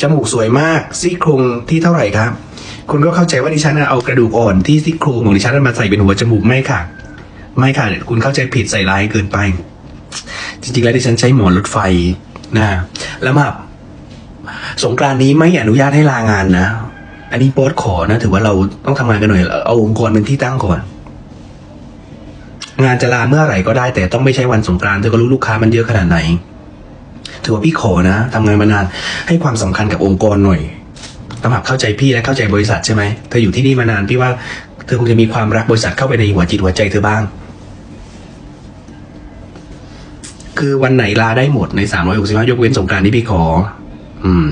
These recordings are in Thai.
จมูกสวยมากซี่โครงที่เท่าไหร่ครับ คุณก็เข้าใจว่าดิฉันเอากระดูกอ่อนที่ซี่โครงของดิฉันมาใส่เป็นหัวจมูกไม่ค่ะ ไม่ค่ะคุณเข้าใจผิดใส่ร้ายเกินไป จริงๆแล้วดิฉันใช้หมอนรถไฟนะแล้วมาสงกรานนี้ไม่อนุญาตให้ลางานนะ อันนี้โป๊ตขอนะ ถือว่าเราต้องทำงานกันหน่อย เอาองค์กรเป็นที่ตั้งก่อน งานจะลาเมื่อไหร่ก็ได้ แต่ต้องไม่ใช่วันสงกรานเธอก็รู้ลูกค้ามันเยอะขนาดไหน ถือว่าพี่ขอนะทำงานมานานให้ความสำคัญกับองค์กรหน่อยตำหับเข้าใจพี่และเข้าใจบริษัทใช่ไหมเธออยู่ที่นี่มานานพี่ว่าเธอคงจะมีความรักบริษัทเข้าไปในหัวจิตหัวใจเธอบ้าง คือวันไหนลาได้หมดในสามร้อยหกสิบห้ายกเว้นสงกรานต์ที่พี่ขอ อืม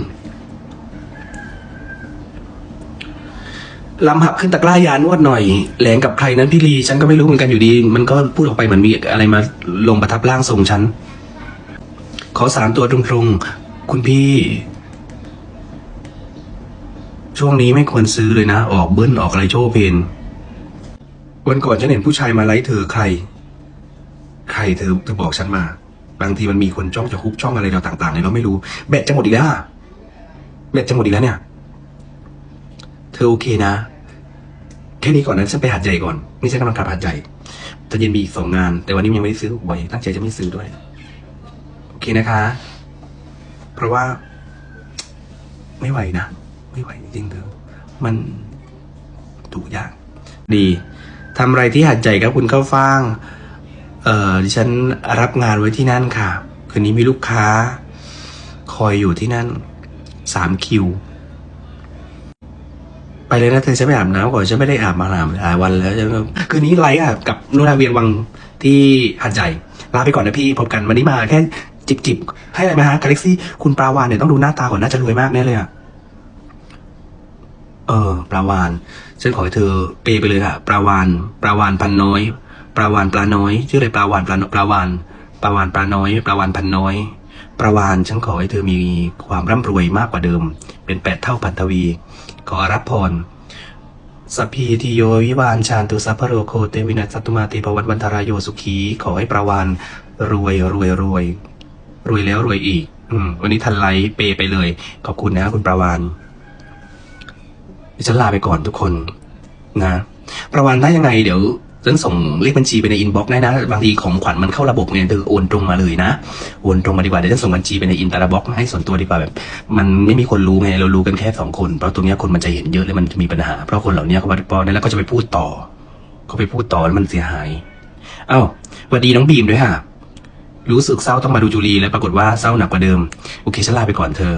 ลำหับขึ้นตะกร้ายานวดหน่อย แหลงกับใครนั้นพี่ลี ฉันก็ไม่รู้เหมือนกันอยู่ดี มันก็พูดออกไปเหมือนมีอะไรมาลงประทับร่างทรงฉัน ขอสามตัวตรงๆ คุณพี่ ช่วงนี้ไม่ควรซื้อเลยนะ ออกเบิ้ลออกอะไรโชว์เพนวันก่อนฉันเห็นผู้ชายมาไลฟ์เธอใคร ใครเธอเธอบอกฉันมา บางทีมันมีคนจ้องจะคุกช่องอะไรเราต่างๆเนี่ยเราไม่รู้แบตจะหมดอีกแล้วแบตจะหมดอีกแล้วเนี่ย เธอโอเคนะ แค่นี้ก่อนนะฉันไปหัดใหญ่ก่อนนี่ฉันกำลังกลับหัดใหญ่ตอนเย็นมีอีกสองงาน แต่วันนี้ยังไม่ได้ซื้อหวยตั้งใจจะไม่ซื้อด้วย เคนะคะ เพราะว่า ไม่ไหวนะ ไม่ไหวจริงๆเธอมันถูกยาก ดีทำอะไรที่หัดใหญ่ครับคุณเข้าฟ่าง เอ่อดิฉันรับงานไว้ที่นั่นค่ะ คืนนี้มีลูกค้า คอยอยู่ที่นั่นสามคิว ไปเลยนะเธอฉันไปอาบน้ำก่อนฉันไม่ได้อาบมาหลายหลายวันแล้วฉันคืนนี้ไลฟ์อะกับนุนาเวียงวังที่หัดใหญ่ลาไปก่อนนะพี่พบกันวันนี้มาแค่ จิบจิบให้อะไรไหมฮะกาแล็กซี่คุณปลาวานเนี่ยต้องดูหน้าตาก่อนน่าจะรวยมากแน่เลยอะเออปลาวานฉันขอให้เธอเปไปเลยค่ะปลาวานปลาวานพันน้อยปลาวานปลาน้อย ชื่ออะไรปลาวานปลาปลาวานปลาวานปลาน้อยปลาวานพันน้อยปลาวานฉันขอให้เธอมีความร่ำรวยมากกว่าเดิม เป็นแปดเท่าพันทวี ขอรับพรสัพพีติโยวิวานชานตุสัพพโรโคเตวินัสตุมาติปวัตวันตรายโยสุขี ขอให้ประวานรวยรวยรวย รวยแล้วรวยอีก อืม วันนี้ทันไลฟ์เปย์ไปเลย ขอบคุณนะคุณประวานดิฉันลาไปก่อนทุกคนนะ ประวานได้ยังไงเดี๋ยวฉันส่งเลขบัญชีไปในอินบ็อกซ์ได้นะ บางทีของขวัญมันเข้าระบบเนี่ยเธอโอนตรงมาเลยนะ โอนตรงมาดีกว่า เดี๋ยวฉันส่งบัญชีไปในอินตาราบ็อกซ์ให้ส่วนตัวดีกว่าแบบ มันไม่มีคนรู้ไง เรารู้กันแค่สองคน เพราะตรงนี้คนมันจะเห็นเยอะแล้วมันจะมีปัญหา เพราะคนเหล่านี้เขาพอนั้นแล้วก็จะไปพูดต่อ เขาไปพูดต่อแล้วมันเสียหาย เอ้าสวัสดีน้องบีมด้วยค่ะ รู้สึกเศร้าต้องมาดูจูลีแล้วปรากฏว่าเศร้าหนักกว่าเดิม โอเคฉันลาไปก่อนเธอ